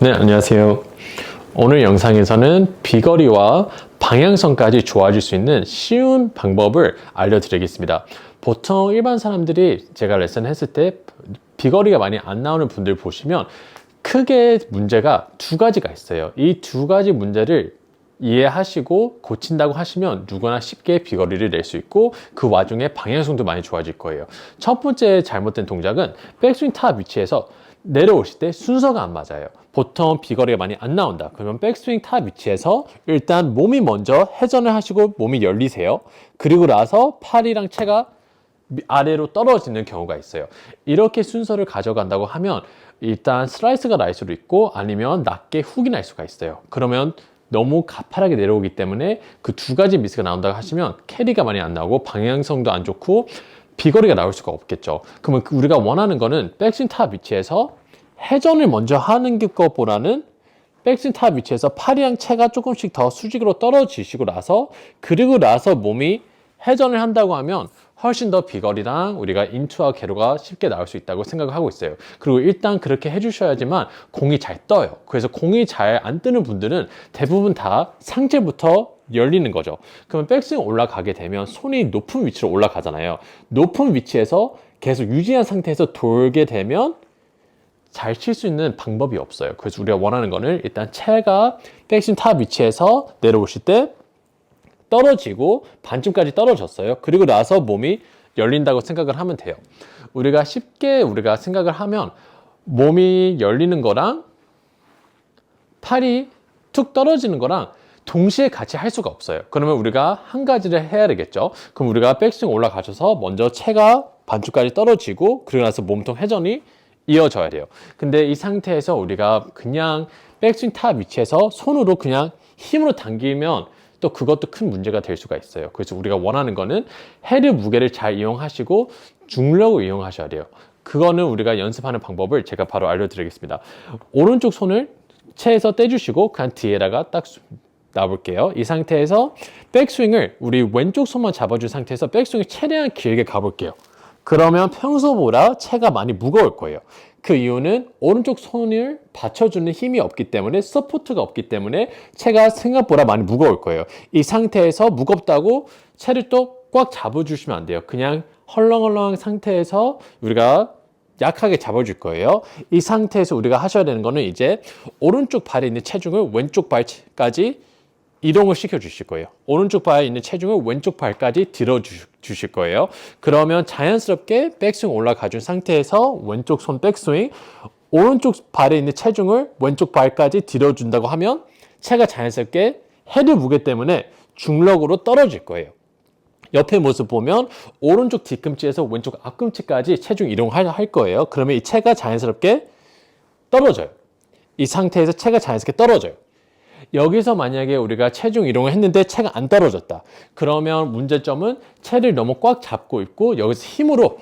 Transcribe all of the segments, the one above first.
네, 안녕하세요. 오늘 영상에서는 비거리와 방향성까지 좋아질 수 있는 쉬운 방법을 알려드리겠습니다. 보통 일반 사람들이 제가 레슨 했을 때 비거리가 많이 안 나오는 분들 보시면 크게 문제가 두 가지가 있어요. 이 두 가지 문제를 이해하시고 고친다고 하시면 누구나 쉽게 비거리를 낼 수 있고 그 와중에 방향성도 많이 좋아질 거예요. 첫 번째 잘못된 동작은 백스윙 탑 위치에서 내려오실 때 순서가 안 맞아요. 보통 비거리가 많이 안 나온다. 그러면 백스윙 탑 위치에서 일단 몸이 먼저 회전을 하시고 몸이 열리세요. 그리고 나서 팔이랑 미- 아래로 떨어지는 경우가 있어요. 이렇게 순서를 가져간다고 하면 일단 슬라이스가 날 수도 있고 아니면 낮게 훅이 날 수가 있어요. 그러면 너무 가파르게 내려오기 때문에 그 두 가지 미스가 나온다고 하시면 캐리가 많이 안 나오고 방향성도 안 좋고 비거리가 나올 수가 없겠죠. 그러면 그 우리가 원하는 거는 백스윙 탑 위치에서 회전을 먼저 하는 것보다는 백스윙 탑 위치에서 팔이랑 채가 조금씩 더 수직으로 떨어지시고 나서 그리고 나서 몸이 회전을 한다고 하면 훨씬 더 비거리랑 우리가 인투와 개로가 쉽게 나올 수 있다고 생각을 하고 있어요. 그리고 일단 그렇게 해주셔야지만 공이 잘 떠요. 그래서 공이 잘 안 뜨는 분들은 대부분 다 상체부터 열리는 거죠. 그러면 백스윙 올라가게 되면 손이 높은 위치로 올라가잖아요. 높은 위치에서 계속 유지한 상태에서 돌게 되면 잘 칠 수 있는 방법이 없어요. 그래서 우리가 원하는 거는 일단 채가 백스윙 탑 위치에서 내려오실 때 떨어지고 반쯤까지 떨어졌어요. 그리고 나서 몸이 열린다고 생각을 하면 돼요. 우리가 쉽게 우리가 생각을 하면 몸이 열리는 거랑 팔이 툭 떨어지는 거랑 동시에 같이 할 수가 없어요. 그러면 우리가 한 가지를 해야 되겠죠. 그럼 우리가 백스윙 올라가셔서 먼저 채가 반쪽까지 떨어지고 그러고 나서 몸통 회전이 이어져야 돼요. 근데 이 상태에서 우리가 그냥 백스윙 탑 위치에서 손으로 그냥 힘으로 당기면 또 그것도 큰 문제가 될 수가 있어요. 그래서 우리가 원하는 거는 헤드 무게를 잘 이용하시고 중력을 이용하셔야 돼요. 그거는 우리가 연습하는 방법을 제가 바로 알려드리겠습니다. 오른쪽 손을 채에서 떼주시고 그냥 뒤에다가 딱 수- 놔볼게요. 이 상태에서 백스윙을 우리 왼쪽 손만 잡아준 상태에서 백스윙을 최대한 길게 가볼게요. 그러면 평소보다 채가 많이 무거울 거예요. 그 이유는 오른쪽 손을 받쳐주는 힘이 없기 때문에 서포트가 없기 때문에 채가 생각보다 많이 무거울 거예요. 이 상태에서 무겁다고 채를 또 꽉 잡아주시면 안 돼요. 그냥 헐렁헐렁한 상태에서 우리가 약하게 잡아줄 거예요. 이 상태에서 우리가 하셔야 되는 거는 이제 오른쪽 발에 있는 체중을 왼쪽 발까지 이동을 시켜 주실 거예요. 오른쪽 발에 있는 체중을 왼쪽 발까지 들어 주실 거예요. 그러면 자연스럽게 백스윙 올라가 준 상태에서 왼쪽 손 백스윙, 오른쪽 발에 있는 체중을 왼쪽 발까지 들어 준다고 하면 채가 자연스럽게 헤드 무게 때문에 중력으로 떨어질 거예요. 옆에 모습 보면 오른쪽 뒤꿈치에서 왼쪽 앞꿈치까지 체중 이동할 할 거예요. 그러면 이 채가 자연스럽게 떨어져요. 이 상태에서 채가 자연스럽게 떨어져요. 여기서 만약에 우리가 체중 이동을 했는데 채가 안 떨어졌다. 그러면 문제점은 채를 너무 꽉 잡고 있고 여기서 힘으로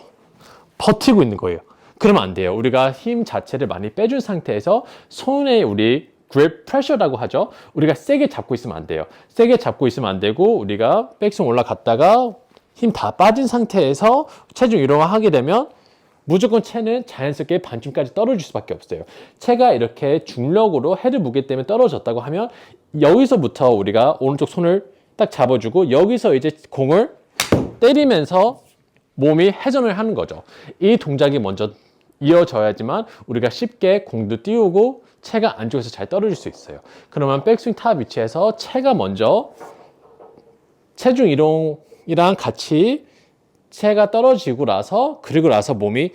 버티고 있는 거예요. 그러면 안 돼요. 우리가 힘 자체를 많이 빼준 상태에서 손에 우리 grip pressure라고 하죠. 우리가 세게 잡고 있으면 안 돼요. 세게 잡고 있으면 안 되고 우리가 백스윙 올라갔다가 힘 다 빠진 상태에서 체중 이동을 하게 되면 무조건 채는 자연스럽게 반쯤까지 떨어질 수밖에 없어요. 채가 이렇게 중력으로 헤드 무게 때문에 떨어졌다고 하면 여기서부터 우리가 오른쪽 손을 딱 잡아주고 여기서 이제 공을 때리면서 몸이 회전을 하는 거죠. 이 동작이 먼저 이어져야지만 우리가 쉽게 공도 띄우고 채가 안쪽에서 잘 떨어질 수 있어요. 그러면 백스윙 탑 위치에서 채가 먼저 체중 이동이랑 같이 채가 떨어지고 나서 그리고 나서 몸이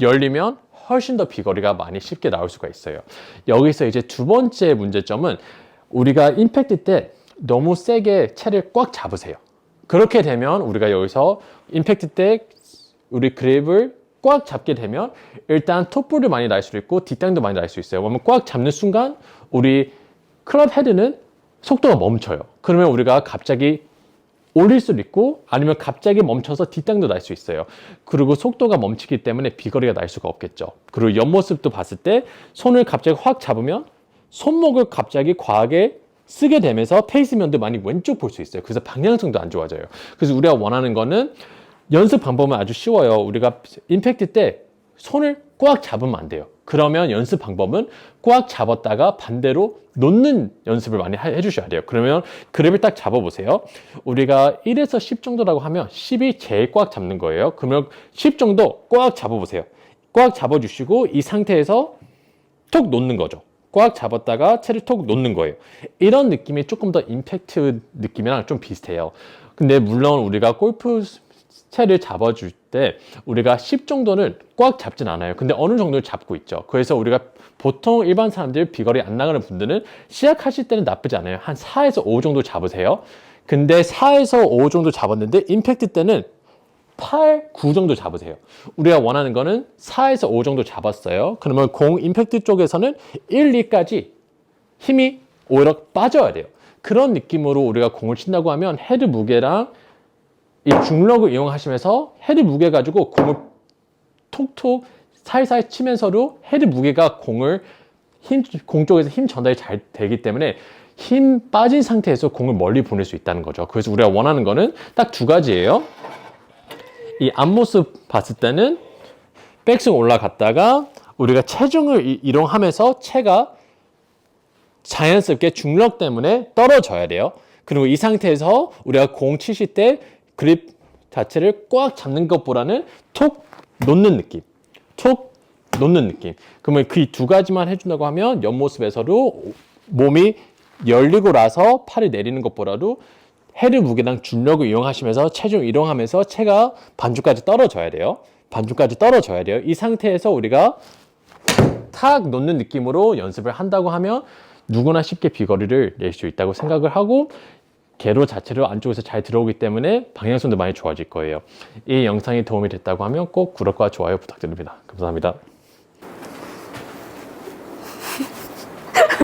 열리면 훨씬 더 비거리가 많이 쉽게 나올 수가 있어요. 여기서 이제 두 번째 문제점은 우리가 임팩트 때 너무 세게 채를 꽉 잡으세요. 그렇게 되면 우리가 여기서 임팩트 때 우리 그립을 꽉 잡게 되면 일단 톱볼이 많이 날 수도 있고 뒷땅도 많이 날 수 있어요. 그러면 꽉 잡는 순간 우리 클럽 헤드는 속도가 멈춰요. 그러면 우리가 갑자기 올릴 수도 있고 아니면 갑자기 멈춰서 뒷땅도 날 수 있어요. 그리고 속도가 멈추기 때문에 비거리가 날 수가 없겠죠. 그리고 옆모습도 봤을 때 손을 갑자기 확 잡으면 손목을 갑자기 과하게 쓰게 되면서 페이스면도 많이 왼쪽 볼 수 있어요. 그래서 방향성도 안 좋아져요. 그래서 우리가 원하는 거는 연습 방법은 아주 쉬워요. 우리가 임팩트 때 손을 꽉 잡으면 안 돼요. 그러면 연습 방법은 꽉 잡았다가 반대로 놓는 연습을 많이 하- 해주셔야 돼요. 그러면 그립을 딱 잡아보세요. 우리가 1에서 10 정도라고 하면 10이 제일 꽉 잡는 거예요. 그러면 10 정도 꽉 잡아보세요. 꽉 잡아주시고 이 상태에서 톡 놓는 거죠. 꽉 잡았다가 채를 톡 놓는 거예요. 이런 느낌이 조금 더 임팩트 느낌이랑 좀 비슷해요. 근데 물론 우리가 골프 채를 잡아줄 때 우리가 10 정도는 꽉 잡진 않아요. 근데 어느 정도를 잡고 있죠. 그래서 우리가 보통 일반 사람들 비거리 안 나가는 분들은 시작하실 때는 나쁘지 않아요. 한 4에서 5 정도 잡으세요. 근데 4에서 5 정도 잡았는데 임팩트 때는 8, 9 정도 잡으세요. 우리가 원하는 거는 4에서 5 정도 잡았어요. 그러면 공 임팩트 쪽에서는 1, 2까지 힘이 오히려 빠져야 돼요. 그런 느낌으로 우리가 공을 친다고 하면 헤드 무게랑 이 중력을 이용하시면서 헤드 무게 가지고 공을 톡톡 살살 치면서도 헤드 무게가 공을 힘, 공 쪽에서 힘 전달이 잘 되기 때문에 힘 빠진 상태에서 공을 멀리 보낼 수 있다는 거죠. 그래서 우리가 원하는 거는 딱 두 가지예요. 이 앞모습 봤을 때는 백스윙 올라갔다가 우리가 체중을 이- 이동하면서 체가 자연스럽게 중력 때문에 떨어져야 돼요. 그리고 이 상태에서 우리가 공 치실 때 그립 자체를 꽉 잡는 것보다는 톡 놓는 느낌. 톡 놓는 느낌. 그러면 그 두 가지만 해준다고 하면 옆모습에서도 몸이 열리고 나서 팔을 내리는 것보다도 헤드 무게당 중력을 이용하시면서 체중 이동하면서 체가 반주까지 떨어져야 돼요. 반주까지 떨어져야 돼요. 이 상태에서 우리가 탁 놓는 느낌으로 연습을 한다고 하면 누구나 쉽게 비거리를 낼 수 있다고 생각을 하고 개로 자체로 안쪽에서 잘 들어오기 때문에 방향성도 많이 좋아질 거예요. 이 영상이 도움이 됐다고 하면 꼭 구독과 좋아요 부탁드립니다. 감사합니다.